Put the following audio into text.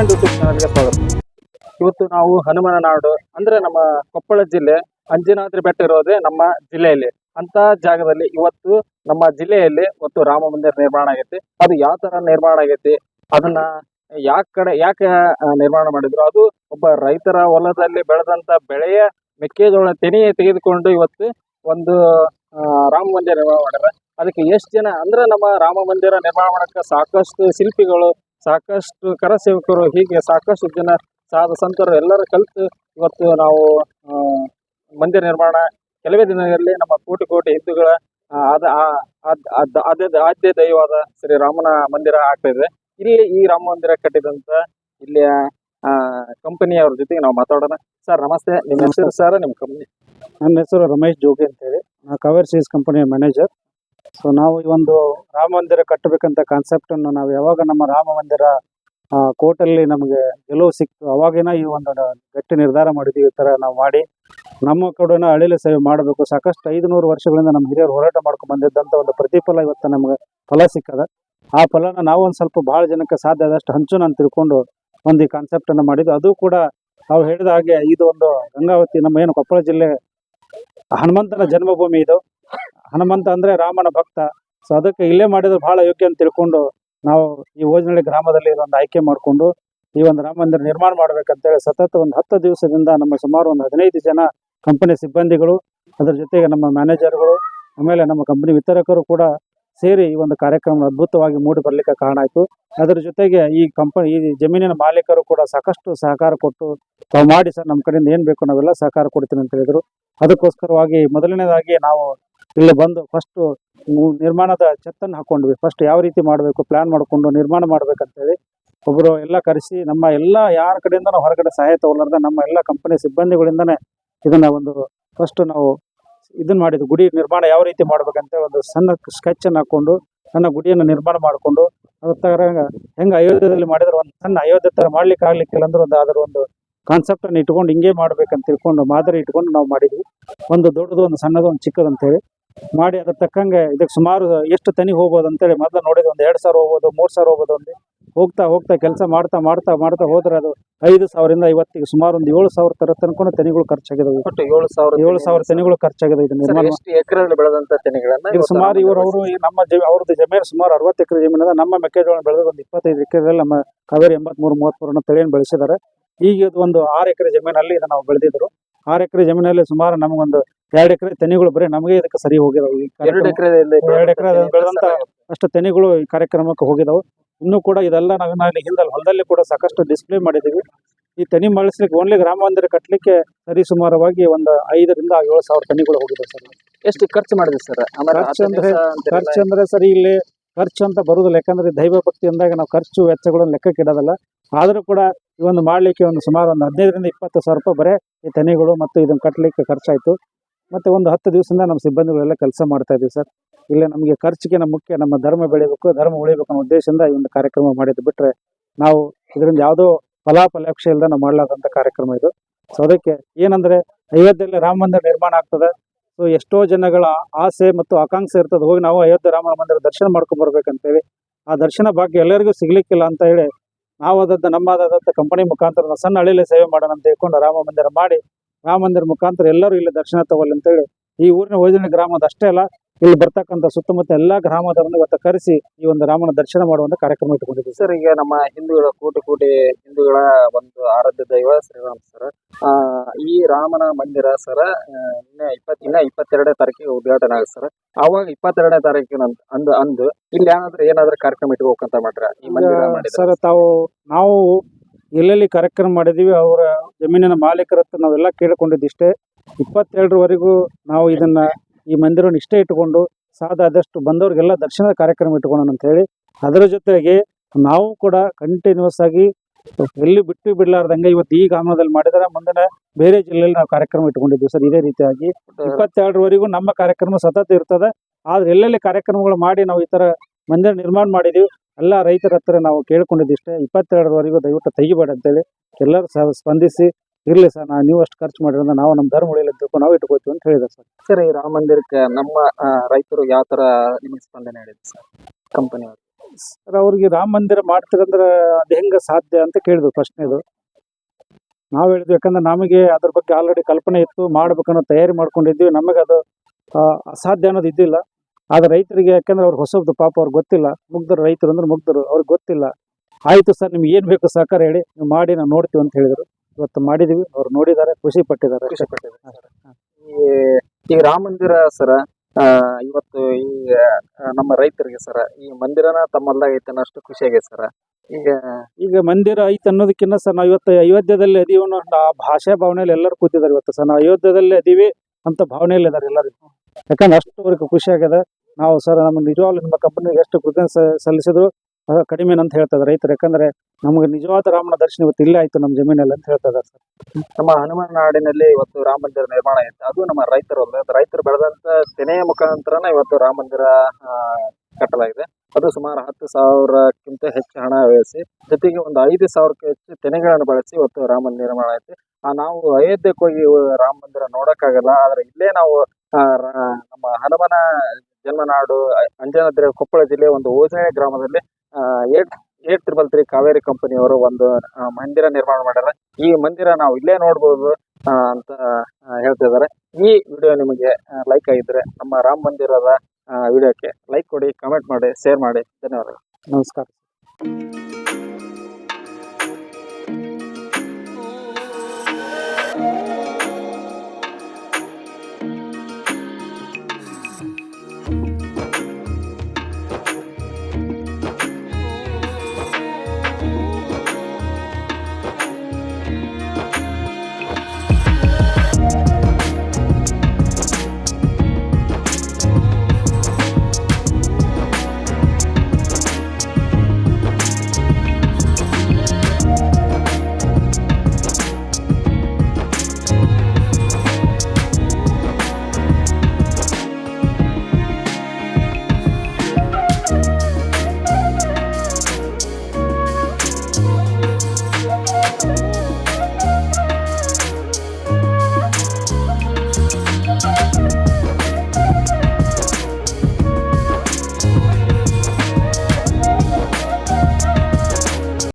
YouTube ಸ್ವಾಗತ. ಇವತ್ತು ನಾವು ಹನುಮನ ನಾಡು, ಅಂದ್ರೆ ನಮ್ಮ ಕೊಪ್ಪಳ ಜಿಲ್ಲೆ, ಅಂಜನಾದ್ರಿ ಬೆಟ್ಟ ಇರೋದೇ ನಮ್ಮ ಜಿಲ್ಲೆಯಲ್ಲಿ. ಅಂತ ಜಾಗದಲ್ಲಿ ಇವತ್ತು ನಮ್ಮ ಜಿಲ್ಲೆಯಲ್ಲಿ ಒಂದು ರಾಮ ಮಂದಿರ ನಿರ್ಮಾಣ ಆಗೈತಿ. ಅದು ಯಾವ ತರ ನಿರ್ಮಾಣ ಆಗೈತಿ, ಅದನ್ನ ಯಾಕ ಕಡೆ, ಯಾಕೆ ನಿರ್ಮಾಣ ಮಾಡಿದ್ರು? ಅದು ಒಬ್ಬ ರೈತರ ಹೊಲದಲ್ಲಿ ಬೆಳೆದಂತ ಬೆಳೆಯ ಮೆಕ್ಕೆಜೋಳ ತೆನೆ ತೆಗೆದುಕೊಂಡು ಇವತ್ತು ಒಂದು ರಾಮ ಮಂದಿರ ನಿರ್ಮಾಣ ಮಾಡ್ಯಾರ ಅದಕ್ಕೆ ಎಷ್ಟು ಜನ, ಅಂದ್ರೆ ನಮ್ಮ ರಾಮ ಮಂದಿರ ನಿರ್ಮಾಣ ಮಾಡಕ್ಕೆ ಸಾಕಷ್ಟು ಶಿಲ್ಪಿಗಳು ಸಾಕಷ್ಟು ಕರಸೇವಕರು ಹೀಗೆ ಸಾಕಷ್ಟು ಜನ ಸಾಧು ಸಂತರು ಎಲ್ಲರೂ ಕಲಿತು ಇವತ್ತು ನಾವು ಮಂದಿರ ನಿರ್ಮಾಣ ಕೆಲವೇ ದಿನಗಳಲ್ಲಿ ನಮ್ಮ ಕೋಟಿ ಕೋಟಿ ಹಿಂದೂಗಳ ಅದ ಆದ್ಯ ದೈವವಾದ ಶ್ರೀ ರಾಮನ ಮಂದಿರ ಆಗ್ತಾ ಇದೆ. ಇಲ್ಲಿ ಈ ರಾಮ ಮಂದಿರ ಕಟ್ಟಿದಂತ ಇಲ್ಲಿಯ ಕಂಪನಿಯವ್ರ ಜೊತೆಗೆ ನಾವು ಮಾತಾಡೋಣ. ಸರ್ ನಮಸ್ತೆ. ನಿಮ್ಮ ಹೆಸರು ಸರ್ ನಿಮ್ಮ ಕಂಪನಿ? ನನ್ನ ಹೆಸರು ರಮೇಶ್ ಜೋಗಿ ಅಂತೇಳಿ. ನಾನು ಕವರ್ ಸೀಸ್ ಕಂಪನಿಯ ಮ್ಯಾನೇಜರ್. ಸೊ ನಾವು ಈ ಒಂದು ರಾಮ ಮಂದಿರ ಕಟ್ಟಬೇಕಂತ ಕಾನ್ಸೆಪ್ಟ್ ಅನ್ನು ನಾವು ಯಾವಾಗ ನಮ್ಮ ರಾಮ ಮಂದಿರ ಕೋರ್ಟಲ್ಲಿ ನಮಗೆ ಗೆಲುವು ಸಿಕ್ತು, ಅವಾಗಿನ ಈ ಒಂದು ಗಟ್ಟಿ ನಿರ್ಧಾರ ಮಾಡಿದ್ವಿ, ಈ ಥರ ನಾವು ಮಾಡಿ, ನಮ್ಮ ಕಡೆನ ಅಳಿಲು ಸೇವೆ ಮಾಡಬೇಕು. ಸಾಕಷ್ಟು ಐದು ನೂರು ವರ್ಷಗಳಿಂದ ನಮ್ಮ ಹಿರಿಯರು ಹೋರಾಟ ಮಾಡ್ಕೊಂಡು ಬಂದಿದ್ದಂಥ ಒಂದು ಪ್ರತಿಫಲ ಇವತ್ತು ನಮಗೆ ಫಲ ಸಿಕ್ಕದ. ಆ ಫಲನ ನಾವು ಒಂದು ಸ್ವಲ್ಪ ಬಹಳ ಜನಕ್ಕೆ ಸಾಧ್ಯ ಆದಷ್ಟು ಹಂಚು ನಾನು ತಿಳ್ಕೊಂಡು ಒಂದು ಈ ಕಾನ್ಸೆಪ್ಟನ್ನು ಮಾಡಿದ್ದು. ಅದು ಕೂಡ ನಾವು ಹೇಳಿದ ಹಾಗೆ, ಇದು ಒಂದು ಗಂಗಾವತಿ, ನಮ್ಮ ಏನು ಕೊಪ್ಪಳ ಜಿಲ್ಲೆ ಹನುಮಂತನ ಜನ್ಮಭೂಮಿ ಇದು. ಹನುಮಂತ ಅಂದ್ರೆ ರಾಮನ ಭಕ್ತ. ಸೊ ಅದಕ್ಕೆ ಇಲ್ಲೇ ಮಾಡಿದ್ರೆ ಬಹಳ ಯೋಗ್ಯ ಅಂತ ತಿಳ್ಕೊಂಡು ನಾವು ಈ ಓಜನಹಳ್ಳಿ ಗ್ರಾಮದಲ್ಲಿ ಇದೊಂದು ಆಯ್ಕೆ ಮಾಡಿಕೊಂಡು ಈ ಒಂದು ರಾಮ ಮಂದಿರ ನಿರ್ಮಾಣ ಮಾಡ್ಬೇಕಂತೇಳಿ ಸತತ ಒಂದು ಹತ್ತು ದಿವಸದಿಂದ ನಮ್ಮ ಸುಮಾರು ಒಂದು ಹದಿನೈದು ಜನ ಕಂಪನಿ ಸಿಬ್ಬಂದಿಗಳು, ಅದರ ಜೊತೆಗೆ ನಮ್ಮ ಮ್ಯಾನೇಜರ್ಗಳು ಆಮೇಲೆ ನಮ್ಮ ಕಂಪನಿ ವಿತರಕರು ಕೂಡ ಸೇರಿ ಈ ಒಂದು ಕಾರ್ಯಕ್ರಮ ಅದ್ಭುತವಾಗಿ ಮೂಡಿ ಬರಲಿಕ್ಕೆ ಕಾರಣ ಆಯಿತು. ಅದರ ಜೊತೆಗೆ ಈ ಕಂಪನಿ ಈ ಜಮೀನಿನ ಮಾಲೀಕರು ಕೂಡ ಸಾಕಷ್ಟು ಸಹಕಾರ ಕೊಟ್ಟು ತಾವು ಮಾಡಿ ಸರ್, ನಮ್ಮ ಕಡೆಯಿಂದ ಏನು ಬೇಕು ನಾವೆಲ್ಲ ಸಹಕಾರ ಕೊಡ್ತೀನಿ ಅಂತ ಹೇಳಿದ್ರು. ಅದಕ್ಕೋಸ್ಕರವಾಗಿ ಮೊದಲನೇದಾಗಿ ನಾವು ಇಲ್ಲಿ ಬಂದು ಫಸ್ಟ್ ನಿರ್ಮಾಣದ ಚೆತ್ತನ್ನು ಹಾಕೊಂಡ್ವಿ. ಫಸ್ಟ್ ಯಾವ ರೀತಿ ಮಾಡಬೇಕು ಪ್ಲಾನ್ ಮಾಡಿಕೊಂಡು ನಿರ್ಮಾಣ ಮಾಡ್ಬೇಕಂತೇಳಿ ಒಬ್ಬರು ಎಲ್ಲ ಕರೆಸಿ, ನಮ್ಮ ಎಲ್ಲ ಯಾರ ಕಡೆಯಿಂದ ನಾವು ಹೊರಗಡೆ ಸಹಾಯ ತಗೊಳ್ಳಾರ್ದ ನಮ್ಮ ಎಲ್ಲ ಕಂಪನಿ ಸಿಬ್ಬಂದಿಗಳಿಂದನೇ ಇದನ್ನ ಒಂದು ಫಸ್ಟ್ ನಾವು ಇದನ್ನ ಮಾಡಿದ್ವಿ ಗುಡಿ ನಿರ್ಮಾಣ ಯಾವ ರೀತಿ ಮಾಡ್ಬೇಕಂತ ಒಂದು ಸಣ್ಣ ಸ್ಕೆಚ್ ಅನ್ನು ಹಾಕೊಂಡು, ಸಣ್ಣ ಗುಡಿಯನ್ನು ನಿರ್ಮಾಣ ಮಾಡಿಕೊಂಡು, ಅದ್ರ ಹೆಂಗ ಅಯೋಧ್ಯದಲ್ಲಿ ಮಾಡಿದ್ರೆ ಒಂದು ಸಣ್ಣ ಅಯೋಧ್ಯೆ ತರ ಮಾಡ್ಲಿಕ್ಕೆ ಆಗ್ಲಿಕ್ಕಿಲ್ಲ ಅಂದ್ರೆ ಒಂದು ಅದರ ಒಂದು ಕಾನ್ಸೆಪ್ಟ್ ಅನ್ನು ಇಟ್ಕೊಂಡು ಹಿಂಗೆ ಮಾಡ್ಬೇಕಂತ ತಿಳ್ಕೊಂಡು ಮಾದರಿ ಇಟ್ಕೊಂಡು ನಾವು ಮಾಡಿದ್ವಿ. ಒಂದು ದೊಡ್ಡದು, ಒಂದು ಸಣ್ಣದು, ಒಂದು ಚಿಕ್ಕದು ಅಂತೇಳಿ. ಮಾಡಿ ಅದ್ರ ತಕ್ಕಂಗೆ ಇದಕ್ಕೆ ಸುಮಾರು ಎಷ್ಟು ತನಿ ಹೋಗ್ಬೋದು ಅಂತೇಳಿ ಮೊದಲು ನೋಡಿದ್ರೆ ಒಂದು ಎರಡು ಸಾವಿರ ಹೋಗ್ಬೋದು ಮೂರು ಸಾವಿರ ಹೋಗ್ಬೋದು ಒಂದು ಹೋಗ್ತಾ ಹೋಗ್ತಾ ಕೆಲಸ ಮಾಡ್ತಾ ಮಾಡ್ತಾ ಮಾಡ್ತಾ ಹೋದ್ರೆ ಅದು ಐದು ಸಾವಿರದಿಂದ ಐವತ್ತಿಗೆ ಸುಮಾರು ಒಂದು ಏಳು ಸಾವಿರ ತರ ತನಕ ತೆನಿಗಳು ಖರ್ಚಾಗಿದಾವೆ. ಒಟ್ಟು ಏಳು ಸಾವಿರ ಏಳು ಸಾವಿರ ತೆನಿಗಳು ಖರ್ಚಾಗಿದೆ ಇದು ಎಕರೆಗಳು ನಿರ್ಮಾಣ. ಎಕರೆಯಲ್ಲಿ ಬೆಳೆದಂತ ತೆನೆಗಳನ್ನ ಇದು ಸುಮಾರು ಇವರು ಅವರು ನಮ್ಮ ಜಮೀನು ಅವ್ರದ್ದು ಜಮೀನು ಸುಮಾರು ಅರವತ್ತು ಎಕರೆ ಜಮೀನದ ನಮ್ಮ ಮೆಕ್ಕೆಜೋಳ ಬೆಳೆದ ಒಂದು ಇಪ್ಪತ್ತೈದು ಎಕರೆಯಲ್ಲಿ ನಮ್ಮ ಕಾವೇರಿ ಎಂಬತ್ಮೂರು ಮೂವತ್ಮೂರನ್ನ ತಳಿಯನ್ನು ಬೆಳೆಸಿದ್ದಾರೆ. ಈಗ ಇದು ಒಂದು ಆರು ಎಕರೆ ಜಮೀನಲ್ಲಿ ಇದನ್ನ ನಾವು ಬೆಳೆದಿದ್ರು ಆರು ಎಕರೆ ಜಮೀನಲ್ಲಿ ಸುಮಾರು ನಮಗೊಂದು ಎರಡು ಎಕರೆ ತೆನೆಗಳು ಬರೀ ನಮಗೆ ಇದಕ್ಕೆ ಸರಿ ಹೋಗಿದಾವೆ. ಎರಡು ಎಕರೆ ಎರಡು ಎಕರೆ ಬೆಳೆದಂತ ಅಷ್ಟು ತೆನೆಗಳು ಈ ಕಾರ್ಯಕ್ರಮಕ್ಕೆ ಹೋಗಿದಾವೆ. ಇನ್ನೂ ಕೂಡ ಇದೆಲ್ಲ ನಾವು ಇಲ್ಲಿ ಹಿಂದಲ್ಲಿ ಹೊಲದಲ್ಲಿ ಕೂಡ ಸಾಕಷ್ಟು ಡಿಸ್ಪ್ಲೇ ಮಾಡಿದ್ದೀವಿ ಈ ತೆನಿ ಮಳಿಸ್ಲಿಕ್ಕೆ ಓನ್ಲಿ ಗ್ರಾಮ ಮಂದಿರ ಕಟ್ಟಲಿಕ್ಕೆ ಸರಿ ಸುಮಾರವಾಗಿ ಒಂದು ಐದರಿಂದ ಏಳು ಸಾವಿರ ತೆನಿಗಳು ಹೋಗಿದೆ ಸರ್. ಎಷ್ಟು ಖರ್ಚು ಮಾಡಿದ್ರಿ ಸರ್? ಖರ್ಚು ಅಂದ್ರೆ- ಖರ್ಚು ಅಂದ್ರೆ ಸರಿ ಇಲ್ಲಿ ಖರ್ಚು ಅಂತ ಬರುದಿಲ್ಲ. ಯಾಕಂದ್ರೆ ದೈವ ಭಕ್ತಿ ಅಂದಾಗ ನಾವು ಖರ್ಚು ವೆಚ್ಚಗಳನ್ನು ಲೆಕ್ಕಕ್ಕಿಡೋದಲ್ಲ. ಆದ್ರೂ ಕೂಡ ಒಂದು ಮಾಡ್ಲಿಕ್ಕೆ ಒಂದು ಸುಮಾರು ಒಂದು ಹದಿನೈದರಿಂದ ಇಪ್ಪತ್ತು ಸಾವಿರ ರೂಪಾಯಿ ಬರೇ ಈ ತೆನೆಗಳು ಮತ್ತು ಇದನ್ನು ಕಟ್ಟಲಿಕ್ಕೆ ಖರ್ಚಾಯಿತು. ಮತ್ತೆ ಒಂದು ಹತ್ತು ದಿವಸದಿಂದ ನಮ್ಮ ಸಿಬ್ಬಂದಿಗಳೆಲ್ಲ ಕೆಲಸ ಮಾಡ್ತಾ ಇದ್ದೀವಿ ಸರ್. ಇಲ್ಲೇ ನಮಗೆ ಖರ್ಚಿಗೆ ನಮ್ಮ ಮುಖ್ಯ ನಮ್ಮ ಧರ್ಮ ಬೆಳಿಬೇಕು ಧರ್ಮ ಉಳಿಬೇಕು ಅನ್ನೋ ಉದ್ದೇಶದಿಂದ ಈ ಒಂದು ಕಾರ್ಯಕ್ರಮ ಮಾಡಿದ್ದು ಬಿಟ್ಟರೆ ನಾವು ಇದರಿಂದ ಯಾವುದೋ ಫಲಾಫಲಾಕ್ಷ ಇಲ್ಲದೆ ನಾವು ಮಾಡಲಾದಂಥ ಕಾರ್ಯಕ್ರಮ ಇದು. ಸೊ ಅದಕ್ಕೆ ಏನಂದ್ರೆ ಅಯೋಧ್ಯೆಯಲ್ಲಿ ರಾಮ ಮಂದಿರ ನಿರ್ಮಾಣ ಆಗ್ತದೆ. ಸೊ ಎಷ್ಟೋ ಜನಗಳ ಆಸೆ ಮತ್ತು ಆಕಾಂಕ್ಷೆ ಇರ್ತದೆ. ಹೋಗಿ ನಾವು ಅಯೋಧ್ಯೆ ರಾಮ ಮಂದಿರ ದರ್ಶನ ಮಾಡ್ಕೊಂಡು ಬರ್ಬೇಕಂತೇಳಿ. ಆ ದರ್ಶನ ಭಾಗ್ಯ ಎಲ್ಲರಿಗೂ ಸಿಗ್ಲಿಕ್ಕಿಲ್ಲ ಅಂತ ಹೇಳಿ ನಾವು ನಮ್ಮಾದಂಥ ಕಂಪನಿ ಮುಖಾಂತರ ಸಣ್ಣ ಹಳ್ಳಿಯಲ್ಲಿ ಸೇವೆ ಮಾಡೋಣ ಅಂತ ಹೇಳ್ಕೊಂಡು ರಾಮ ಮಂದಿರ ಮಾಡಿ, ರಾಮ ಮಂದಿರ ಮುಖಾಂತರ ಎಲ್ಲರೂ ಇಲ್ಲಿ ದರ್ಶನ ತಗೊಳ್ಳಿ ಅಂತೇಳಿ ಈ ಊರಿನ ಯೋಜನೆ ಗ್ರಾಮದ ಅಷ್ಟೇ ಅಲ್ಲ ಇಲ್ಲಿ ಬರ್ತಕ್ಕಂಥ ಸುತ್ತಮುತ್ತ ಎಲ್ಲಾ ಗ್ರಾಮದವರನ್ನು ಇವತ್ತು ಕರೆಸಿ ಈ ಒಂದು ರಾಮನ ದರ್ಶನ ಮಾಡುವಂತ ಕಾರ್ಯಕ್ರಮ ಇಟ್ಕೊಂಡಿದ್ದೀವಿ ಸರ್. ಈಗ ನಮ್ಮ ಹಿಂದೂಗಳ ಕೋಟಿ ಕೋಟಿ ಹಿಂದೂಗಳ ಒಂದು ಆರಾಧ್ಯ ದೈವ ಶ್ರೀರಾಮ್ ಸರ್. ಆ ಈ ರಾಮನ ಮಂದಿರ ಸರ್ ಇನ್ನ ಇಪ್ಪತ್ತ ಇನ್ನ ಇಪ್ಪತ್ತೆರಡನೇ ತಾರೀಕಿಗೆ ಉದ್ಘಾಟನೆ ಆಗುತ್ತೆ ಸರ್. ಅವಾಗ ಇಪ್ಪತ್ತೆರಡನೇ ತಾರೀಕಿನ ಅಂದ್- ಅಂದ್ ಇಲ್ಲಿ ಏನಾದ್ರೂ ಏನಾದ್ರೂ ಕಾರ್ಯಕ್ರಮ ಇಟ್ಕೋಕಂತ ಮಾಡ್ರ? ಈ ಮಂದಿರ ಸರ್ ತಾವು ನಾವು ಎಲ್ಲೆಲ್ಲಿ ಕಾರ್ಯಕ್ರಮ ಮಾಡಿದೀವಿ ಅವರ ಜಮೀನಿನ ಮಾಲೀಕರ ಹತ್ರ ನಾವೆಲ್ಲ ಕೇಳಿಕೊಂಡಿದ್ದಿಷ್ಟೇ. ಇಪ್ಪತ್ತೆರಡರವರೆಗೂ ನಾವು ಇದನ್ನ ಈ ಮಂದಿರವನ್ನು ನಿಷ್ಠೆ ಇಟ್ಟುಕೊಂಡು ಸಾಧ್ಯ ಆದಷ್ಟು ಬಂದವರಿಗೆಲ್ಲ ದರ್ಶನದ ಕಾರ್ಯಕ್ರಮ ಇಟ್ಕೊಳ್ಳೋಣ ಅಂತ ಹೇಳಿ ಅದರ ಜೊತೆಗೆ ನಾವು ಕೂಡ ಕಂಟಿನ್ಯೂಸ್ ಆಗಿ ಎಲ್ಲಿ ಬಿಟ್ಟು ಬಿಡ್ಲಾರ್ದಂಗೆ ಇವತ್ತು ಈ ಗ್ರಾಮದಲ್ಲಿ ಮಾಡಿದರೆ. ಮುಂದಿನ ಬೇರೆ ಜಿಲ್ಲೆಯಲ್ಲಿ ನಾವು ಕಾರ್ಯಕ್ರಮ ಇಟ್ಕೊಂಡಿದ್ದೀವಿ ಸರ್. ಇದೇ ರೀತಿಯಾಗಿ ಇಪ್ಪತ್ತೆರಡರವರೆಗೂ ನಮ್ಮ ಕಾರ್ಯಕ್ರಮ ಸತತ ಇರ್ತದೆ. ಆದ್ರೆ ಎಲ್ಲೆಲ್ಲಿ ಕಾರ್ಯಕ್ರಮಗಳು ಮಾಡಿ ನಾವು ಈ ತರ ಮಂದಿರ ನಿರ್ಮಾಣ ಮಾಡಿದೀವಿ, ಎಲ್ಲ ರೈತರ ಹತ್ರ ನಾವು ಕೇಳ್ಕೊಂಡಿದ್ದಿಷ್ಟೇ ಇಪ್ಪತ್ತೆರಡರವರೆಗೂ ದಯವಿಟ್ಟು ತೆಗಿಬೇಡ ಅಂತೇಳಿ ಎಲ್ಲರೂ ಸ್ಪಂದಿಸಿ ಇರ್ಲಿ ಸರ್ ನಾವು ನೀವು ಅಷ್ಟು ಖರ್ಚು ಮಾಡಿರೋದ್ರೆ ನಾವು ನಮ್ಮ ಧರ್ಮ ತಿಳ್ಕೊಂಡು ನಾವು ಇಟ್ಕೋತೀವಿ ಅಂತ ಹೇಳಿದೆ ಸರ್. ಸರ್ ಈ ರಾಮ ಮಂದಿರಕ್ಕೆ ನಮ್ಮ ರೈತರು ಯಾವ ತರ ನಿಮಗೆ ಸ್ಪಂದನೆ ಹೇಳಿದ್ರು ಸರ್ ಕಂಪನಿ ಸರ್ ಅವ್ರಿಗೆ ರಾಮ ಮಂದಿರ ಮಾಡ್ತಿರಂದ್ರೆ ಅದು ಹೆಂಗೆ ಸಾಧ್ಯ ಅಂತ ಕೇಳಿದ್ರು ಪ್ರಶ್ನೆದು. ನಾವು ಹೇಳಿದ್ವಿ ಯಾಕಂದ್ರೆ ನಮಗೆ ಅದ್ರ ಬಗ್ಗೆ ಆಲ್ರೆಡಿ ಕಲ್ಪನೆ ಇತ್ತು ಮಾಡ್ಬೇಕನ್ನೋ ತಯಾರಿ ಮಾಡ್ಕೊಂಡಿದ್ವಿ ನಮಗೆ ಅದು ಅಸಾಧ್ಯ ಅನ್ನೋದು ಇದ್ದಿಲ್ಲ. ಆದ್ರೆ ರೈತರಿಗೆ ಯಾಕಂದ್ರೆ ಅವ್ರಿಗೆ ಹೊಸಬ್ದು ಪಾಪ ಅವ್ರಿಗೆ ಗೊತ್ತಿಲ್ಲ. ಮುಗ್ದರು ರೈತರು ಅಂದ್ರೆ ಮುಗ್ದರು ಅವ್ರಿಗೆ ಗೊತ್ತಿಲ್ಲ. ಆಯ್ತು ಸರ್ ನಿಮ್ಗೆ ಏನ್ ಬೇಕು ಸಹಕಾರ ಹೇಳಿ ನೀವು ಮಾಡಿ ನಾವು ನೋಡ್ತೀವಿ ಅಂತ ಹೇಳಿದ್ರು. ಇವತ್ತು ಮಾಡಿದೀವಿ. ಅವ್ರು ನೋಡಿದ್ದಾರೆ ಖುಷಿ ಪಟ್ಟಿದ್ದಾರೆ. ಖುಷಿ ಈ ಈ ರಾಮ ಮಂದಿರ ಸರ ಇವತ್ತು ಈ ನಮ್ಮ ರೈತರಿಗೆ ಸರ ಈ ಮಂದಿರನ ತಮ್ಮಲ್ದಾಗ ಐತೆ ಅನ್ನೋಷ್ಟು ಖುಷಿ ಆಗೈತೆ ಸರ. ಈಗ ಈಗ ಮಂದಿರ ಐತೆ ಅನ್ನೋದಕ್ಕಿಂತ ಸರ್ ನಾವು ಇವತ್ತು ಅಯೋಧ್ಯದಲ್ಲಿ ಅದೀವಿ ಅನ್ನೋ ಆ ಭಾಷಾ ಭಾವನೆಯಲ್ಲಿ ಎಲ್ಲರೂ ಕೂತಿದ್ದಾರೆ ಇವತ್ತು ಸರ್. ನಾವು ಅಯೋಧ್ಯದಲ್ಲಿ ಅದೀವಿ ಅಂತ ಭಾವನೆಯಲ್ಲಿ ಇದ್ದಾರೆ ಎಲ್ಲರೂ. ಯಾಕಂದ್ರೆ ಅಷ್ಟುವರೆಗೂ ಖುಷಿ ಆಗ್ಯದ. ನಾವು ಸರ್ ನಮ್ಮ ನಿಜವಾಗ್ಲೂ ನಿಮ್ಮ ಕಂಪನಿಗೆ ಎಷ್ಟು ಕೃತಜ್ಞತೆ ಸ- ಸಲ್ಲಿಸಿದ್ರು ಕಡಿಮೆ ಅಂತ ಹೇಳ್ತದೆ ರೈತರು. ಯಾಕಂದ್ರೆ ನಮಗೆ ನಿಜವಾದ ರಾಮನ ದರ್ಶನ ಇವತ್ತು ಇಲ್ಲೇ ಆಯ್ತು ನಮ್ಮ ಜಮೀನಲ್ಲಿ ಅಂತ ಹೇಳ್ತಾ ಇದ್ದಾರೆ ಸರ್. ನಮ್ಮ ಹನುಮಾನ ನಾಡಿನಲ್ಲಿ ಇವತ್ತು ರಾಮ ಮಂದಿರ ನಿರ್ಮಾಣ ಆಯ್ತು. ಅದು ನಮ್ಮ ರೈತರು ರೈತರು ಬೆಳೆದಂತ ತೆನೆಯ ಮುಖಾಂತರನ ಇವತ್ತು ರಾಮ ಮಂದಿರ ಕಟ್ಟಲಾಗಿದೆ. ಅದು ಸುಮಾರು ಹತ್ತು ಸಾವಿರಕ್ಕಿಂತ ಹೆಚ್ಚು ಹಣ ವ್ಯಯಿಸಿ, ಜೊತೆಗೆ ಒಂದು ಐದು ಸಾವಿರಕ್ಕೆ ಹೆಚ್ಚು ತೆನೆಗಳನ್ನು ಬಳಸಿ ಇವತ್ತು ರಾಮ ಮಂದಿರ ನಿರ್ಮಾಣ ಆಯ್ತು. ಆ, ನಾವು ಅಯೋಧ್ಯಕ್ಕೆ ಹೋಗಿ ರಾಮ ಮಂದಿರ ನೋಡಕ್ಕಾಗಲ್ಲ, ಆದ್ರೆ ಇಲ್ಲೇ ನಾವು ನಮ್ಮ ಹನುಮನ ಜನ್ಮನಾಡು ಅಂಜನಾದ್ರಿ ಕೊಪ್ಪಳ ಜಿಲ್ಲೆ ಒಂದು ಓಜನೆ ಗ್ರಾಮದಲ್ಲಿ eight eight triple three Kaveri ಕಂಪನಿಯವರು ಒಂದು ಮಂದಿರ ನಿರ್ಮಾಣ ಮಾಡ್ಯಾರ. ಈ ಮಂದಿರ ನಾವು ಇಲ್ಲೇ ನೋಡ್ಬೋದು ಅಂತ ಹೇಳ್ತಿದ್ದಾರೆ ಈ ವಿಡಿಯೋ ನಿಮಗೆ ಲೈಕ್ ಆಗಿದ್ರೆ ನಮ್ಮ ರಾಮ ಮಂದಿರದ ವಿಡಿಯೋಕ್ಕೆ ಲೈಕ್ ಕೊಡಿ ಕಮೆಂಟ್ ಮಾಡಿ ಶೇರ್ ಮಾಡಿ. ಧನ್ಯವಾದಗಳು. ನಮಸ್ಕಾರ.